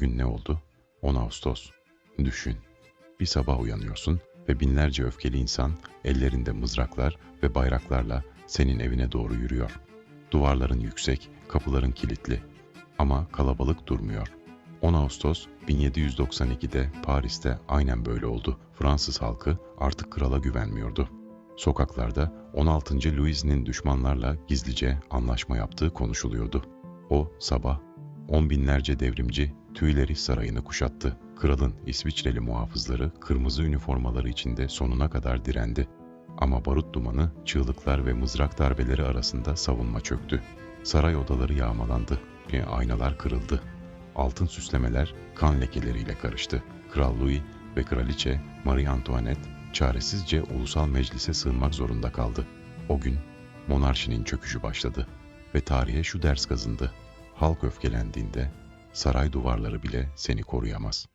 gün ne oldu? 10 Ağustos. Düşün. Bir sabah uyanıyorsun ve binlerce öfkeli insan ellerinde mızraklar ve bayraklarla senin evine doğru yürüyor. Duvarların yüksek, kapıların kilitli. Ama kalabalık durmuyor. 10 Ağustos 1792'de Paris'te aynen böyle oldu. Fransız halkı artık krala güvenmiyordu. Sokaklarda 16. Louis'nin düşmanlarla gizlice anlaşma yaptığı konuşuluyordu. O sabah on binlerce devrimci tüyleri sarayını kuşattı. Kralın İsviçreli muhafızları kırmızı üniformaları içinde sonuna kadar direndi. Ama barut dumanı, çığlıklar ve mızrak darbeleri arasında savunma çöktü. Saray odaları yağmalandı ve aynalar kırıldı. Altın süslemeler kan lekeleriyle karıştı. Kral Louis ve kraliçe Marie Antoinette çaresizce ulusal meclise sığınmak zorunda kaldı. O gün monarşinin çöküşü başladı ve tarihe şu ders kazındı. Halk öfkelendiğinde saray duvarları bile seni koruyamaz.